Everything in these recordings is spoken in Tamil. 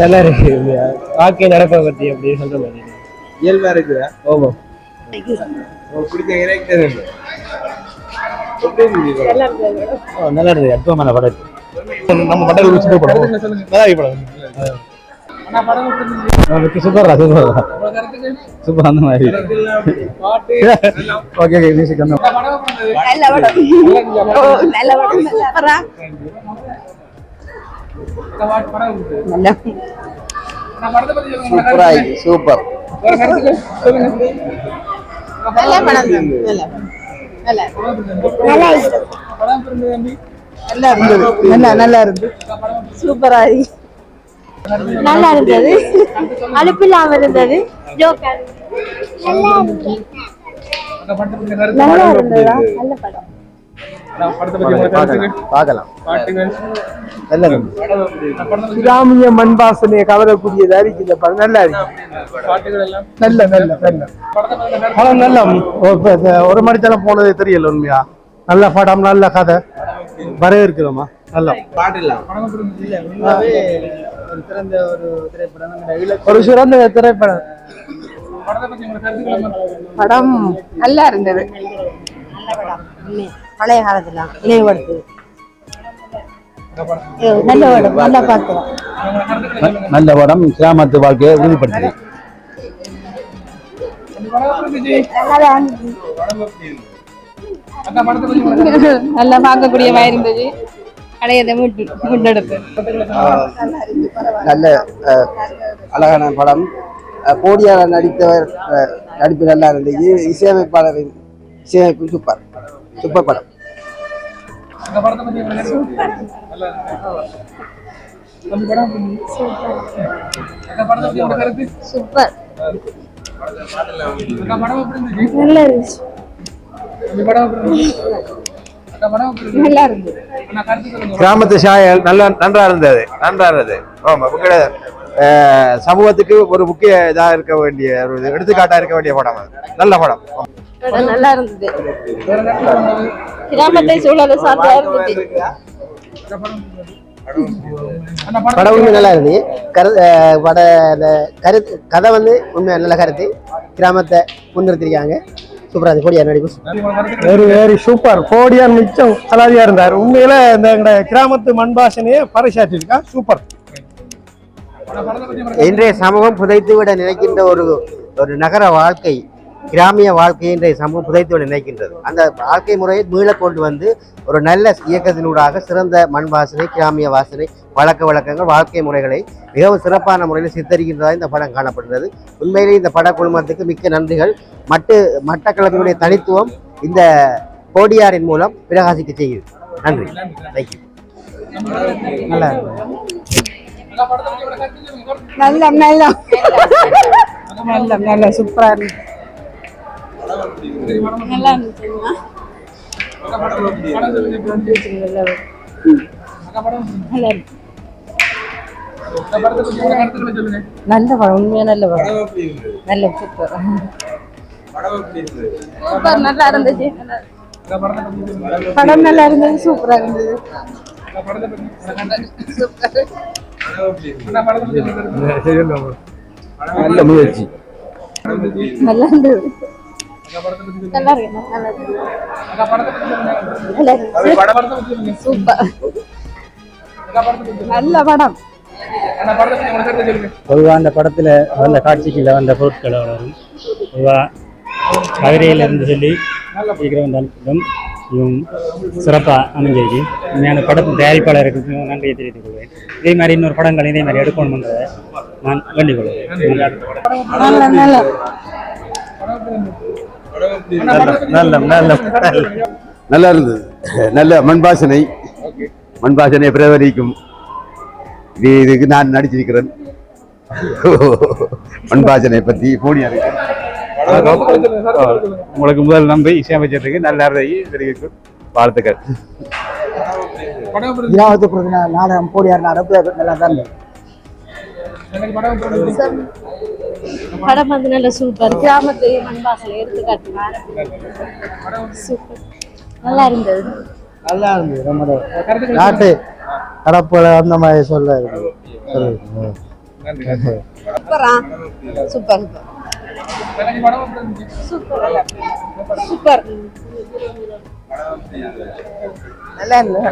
நல்லா இருக்கு வாழ்க்கை நடப்பை பத்தி அப்படி சொல்ற மாதிரி. இயல்பா இருக்குதா? ஓமா பிடிச்ச கேரக்டர்? நல்லா இருந்தது அற்புதமான படம். நம்ம மண்டல வச்சு படம். சொல்லுங்க, சொல்லுங்க. நல்லா இருக்கு படம்? சூப்பரா சூப்பரா? சூப்பர் அந்த மாதிரி. ஓகே ஓகே மியூசிக் அந்த? நல்ல படம்? நல்ல படம். சூப்பரா உங்க கருத்துக்கு. சூப்பர் உங்க கருத்துக்கு சொல்லுங்க. இந்த நல்ல படம் படம் எப்படி இருந்தது? நல்ல நல்ல படம் எப்படி இருந்தது? நல்லா இருந்தது படம் எப்படி இருந்தது தம்பி? நல்லா இருந்தது நல்லா நல்லா இருந்தது சூப்பரா நல்லா இருந்தது அலுப்பில்லாம இருந்தது ஜோக்கர் நல்லா இருந்தது அந்த படத்தை பத்தி கருத்து நல்லா படம் கிராமிய மண் வாசனையை கவரக்கூடியதா இருக்கு இந்த படம் நல்லா இருக்கு. நல்ல நல்ல நல்ல. படத்தை பத்தி கருத்து? படம் நல்ல ஒரு மணித்தனம் போனது தெரியல உண்மையா? நல்ல படம் நல்ல கதை. வரவேற்கிறோமா? நல்ல? ஒரு சிறந்த திரைப்படம் படம் நல்லா இருந்தது. பழைய காலத்துல நினைவுபடுத்து நல்ல படம். நல்லா பார்க்கலாம் நல்ல படம். கிராமத்து வாழ்க்கையை உறுதிப்படுத்துது. நல்லா உங்க கருத்து நல்லா அடையதை அழகான படம். அஹ், போடியார் நடித்தவர் நடிப்பு நல்லா இருந்தது. இசையமைப்பாளரின் இசையமைப்பு சூப்பர். சூப்பர் படம். சூப்பர்? நல்லா இருந்துச்சு? கிராமத்து சாயல் நல்ல நன்றா இருந்தது. நன்றா இருந்தது. ஆமா அஹ், சமூகத்துக்கு ஒரு முக்கிய இதா இருக்க வேண்டிய ஒரு எடுத்துக்காட்டா இருக்க வேண்டிய படம் அது. நல்ல படம். நல்லா இருந்தது. கிராமத்தை சூழலை சார்ந்தா இருந்தது. படம் உண்மை நல்லா இருந்தது. கரு பட அந்த கருத்து கதை வந்து உண்மை நல்ல கருத்து. கிராமத்தை முன்னிறுத்திருக்காங்க. சூப்பராக இருந்தது. போடியார் நடிப்பு. வெரி வெரி சூப்பர் கோடியார் மிச்சம் கலாதியா இருந்தார். உண்மையில இந்த எங்கட கிராமத்து மண் வாசனையை பறைசாற்றிருக்கா சூப்பர் இன்றைய சமூகம் புதைத்து விட நினைக்கின்ற ஒரு ஒரு நகர வாழ்க்கை கிராமிய வாழ்க்கையை இன்றைய சமூகம் புதைத்துவிட நினைக்கின்றது. அந்த வாழ்க்கை முறையை மீள கொண்டு வந்து ஒரு நல்ல இயக்கத்தினூடாக சிறந்த மண் வாசனை கிராமிய வாசனை வழக்க வழக்கங்கள் வாழ்க்கை முறைகளை மிகவும் சிறப்பான முறையில் சித்தரிக்கின்றதாக இந்த படம் காணப்படுகிறது. உண்மையிலே இந்த பட குழுமத்துக்கு மிக்க நன்றிகள். மட்டு மட்டக்களப்பினுடைய தனித்துவம் இந்த கோடியாரின் மூலம் பிரகாசிக்க செய்கிறது நன்றி. தேங்க்யூ நல்லா இருக்கு அந்த படத்தை பத்தி உங்க கருத்து சொல்லுங்க. நல்ல நல்ல நல்ல நல்ல சூப்பரா இருந்துச்சு நல்லா இருந்துச்சு அந்த படம் படம் சொல்லுங்க எப்படி இருந்துச்சு? அந்த படம் நல்லா இருக்கு அந்த படத்தை பத்தி உங்க கருத்துக்களை சொல்லுங்க நல்ல படம் உண்மையா நல்ல படம் படம் எப்படி இருந்தது? நல்ல சூப்பர் படம் எப்படி இருந்தது? சூப்பர் நல்லா இருந்துச்சு நல்லா- அந்த படத்தை பத்தி சொல்லுங்க. படம் நல்லா இருந்தது சூப்பரா இருந்தது அந்த நல்ல முயற்சி? நல்லா இருந்தது. நல்லா இருக்கு இருக்கு. சூப்பர். படம். பொதுவாக அந்த படத்தில் வந்த காட்சிகளில் வந்த பொருட்கள் வரும் பொதுவாக கதிரையில் இருந்து சொல்லி சீக்கிரம் வந்தாலும் இதுவும் சிறப்பாக அமைஞ்சிருக்கு நான் படத்தின் தயாரிப்பாளருக்கு நன்றியை தெரிவித்துக் கொள்வேன் இதே மாதிரி இன்னொரு படங்கள் இதே மாதிரி எடுக்கணும்ன்றதை நான் வேண்டிக் கொள்வேன் நல்ல நல்ல நல்ல நல்ல நல்லா இருந்தது நல்ல மண்பாசனை. மண்பாசனை பிரவரிக்கும் இது இதுக்கு நான் நடிச்சிருக்கிறேன். மண்பாசனை பற்றி போனியா இருக்கு படம் சொல்லுங்க. கருத்து சொல்லுங்க. உங்களுக்கு முதல் நம்பி இசையமைச்சதுக்கு நல்லா இருந்தது தெரிவிக்கும் வாழ்த்துக்கள். நாடகம் போடியார் நாடகம் நல்லா தான் படம் வந்து நல்ல சூப்பர் கிராமத்து நல்லா இருந்தது. நல்லா இருந்தது நாட்டு அந்த மாதிரி சொல்ல சூப்பரா. சூப்பர். சூப்பர். நல்லா இருந்தது.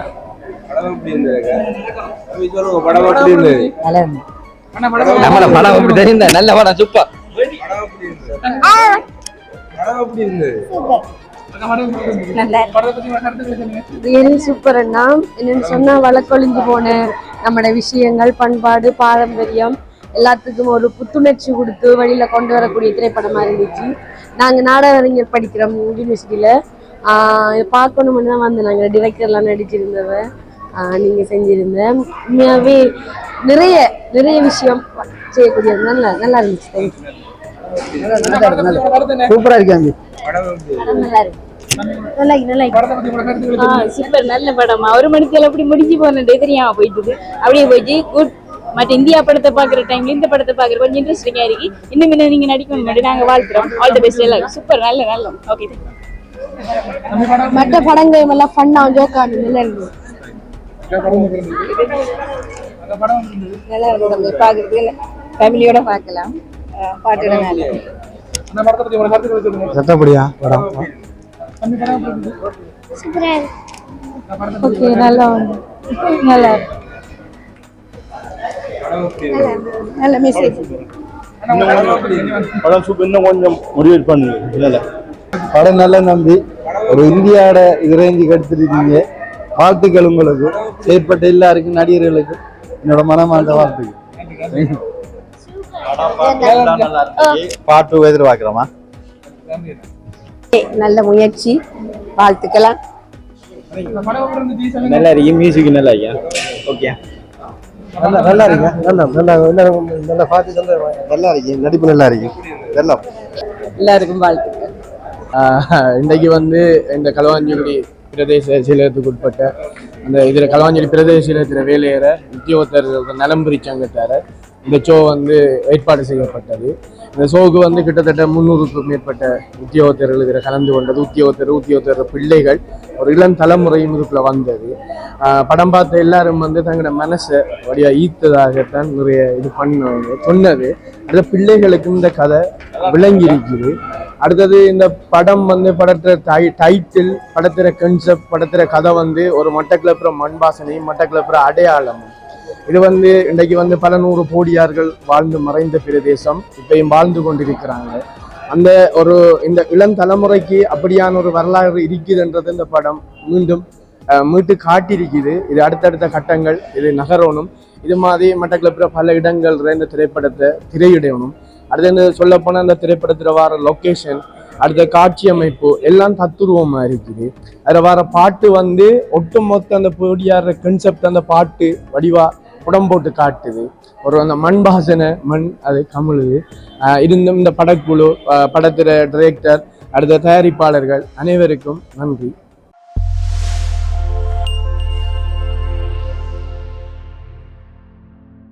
நம்மள படம் அப்படி தெரிந்த நல்ல படம் சூப்பர். சூப்பர். அண்ணா? என்னன்னு சொன்னா வழக்கொழிஞ்சு போன நம்மட விஷயங்கள் பண்பாடு பாரம்பரியம் எல்லாத்துக்கும் ஒரு புத்துணர்ச்சி கொடுத்து வழியில கொண்டு வரக்கூடிய திரைப்படமா இருந்துச்சு. நாங்க நாடக அறிஞர் படிக்கிறோம் யூனிவர்சிட்டியில பார்க்கணும்னு தான் வந்து நாங்க டிரெக்டர்லாம் நடிச்சிருந்தவ. ஆஹ் நீங்க செஞ்சிருந்த. உண்மையாவே நிறைய நிறைய விஷயம் செய்யக்கூடியது. நல்லா நல்லா இருந்துச்சு. தேங்க்யூ சூப்பரா இருக்கு சூப்பர் நல்ல படமா. ஒரு மணித்தியால அப்படி முடிஞ்சு போனதே தெரியாம போயிட்டுது. அப்படியே போயிட்டு குட் மற்ற இந்தியா படத்தை பாக்குற டைம்ல இந்த படத்தை பாக்குற கொஞ்சம் இன்ட்ரெஸ்டிங்கா இருக்கு. இன்னும் இன்னும் நீங்க நடிக்க முடியும் நாங்க வாழ்த்துறோம். ஆல் தி பெஸ்ட் எல்லாம் சூப்பர் நல்ல நல்ல. ஓகே மற்ற படங்கள் எல்லாம் ஃபன்னா ஜோக்கா நல்லா இருந்தது. நல்லா இருக்கும் பாக்குறதுக்கு ஃபேமிலியோட பார்க்கலாம். பாட்டோட நல்லா படம் பத்தி ஓகே. நல்லா நல்லா நல்ல மெசேஜ் படம் இன்னும் கொஞ்சம் முடிவு பண்ணு. இல்ல படம் நல்ல நம்பி ஒரு இந்தியாவோட இது ரேஞ்சுக்கு எடுத்துருக்கீங்க வாழ்த்துக்கள் உங்களுக்கு. செயற்பட்ட எல்லாருக்கும் நடிகர்களுக்கும் என்னோட மனமார்ந்த வாழ்த்துக்கள். பாட்டு எதிர்பார்க்கிறோமா. நல்ல முயற்சி. வாழ்த்துக்கலாம். நல்லா இருக்கு மியூசிக் நல்லா ஐயா ஓகே நல்லா நல்லா இருக்கு நல்லா நல்லா நல்லா நல்லா பார்த்து நல்லா நல்லா இருக்கு நடிப்பு நல்லா இருக்கு நல்லா. எல்லாருக்கும் வாழ்த்துக்கள். இன்றைக்கு வந்து இந்த களவாஞ்சிக்குடி பிரதேச செயலகத்துக்கு உட்பட்ட அந்த இதில் களவாஞ்சலி பிரதேச செயலகத்தில் வேலையேற உத்தியோகத்தர்கள் நலம்புரி சங்கத்தார இந்த ஷோ வந்து ஏற்பாடு செய்யப்பட்டது. இந்த சோகு வந்து கிட்டத்தட்ட முந்நூறுக்கும் மேற்பட்ட உத்தியோகத்தர்கள் இதில் கலந்து கொண்டது. உத்தியோகத்தர் உத்தியோகத்தர் பிள்ளைகள் ஒரு இளம் தலைமுறையும் இதுக்குள்ள வந்தது. ஆஹ் படம் பார்த்த எல்லாரும் வந்து தங்களோட மனசை வழியா ஈத்ததாகத்தான் நிறைய இது பண்ண சொன்னது. அந்த பிள்ளைகளுக்கு இந்த கதை விளங்கி இருக்குது அடுத்தது இந்த படம் வந்து படத்துற டை டைட்டில் படத்துற கன்செப்ட் படத்துற கதை வந்து ஒரு மட்டக்கிளப்புற மண்பாசனையும் மட்டக்கிளப்புற அடையாளமும். இது வந்து இன்றைக்கு வந்து பல நூறு போடியார்கள் வாழ்ந்து மறைந்த பிரதேசம். இப்பயும் வாழ்ந்து கொண்டிருக்கிறாங்க. அந்த ஒரு இந்த இளம் தலைமுறைக்கு அப்படியான ஒரு வரலாறு இருக்குதுன்றது இந்த படம் மீண்டும் மீட்டு காட்டியிருக்குது. இது அடுத்தடுத்த கட்டங்கள் இது நகரணும். இது மாதிரி மட்டக்களப்பில் பல இடங்கள் இந்த திரைப்படத்தை திரையிடணும். அடுத்து சொல்லப்போனால் அந்த திரைப்படத்தில் வர லொக்கேஷன் அடுத்த காட்சி அமைப்பு எல்லாம் தத்துருவமாக இருக்குது. அதில் வர பாட்டு வந்து ஒட்டுமொத்த அந்த பொடியாடுற கன்செப்ட் அந்த பாட்டு வடிவா புடம் போட்டு காட்டுது. ஒரு அந்த மண் பாசனை மண் அது கமிழுது. இருந்தும் இந்த படக்குழு படத்திற டிரெக்டர் அடுத்த தயாரிப்பாளர்கள் அனைவருக்கும் நன்றி.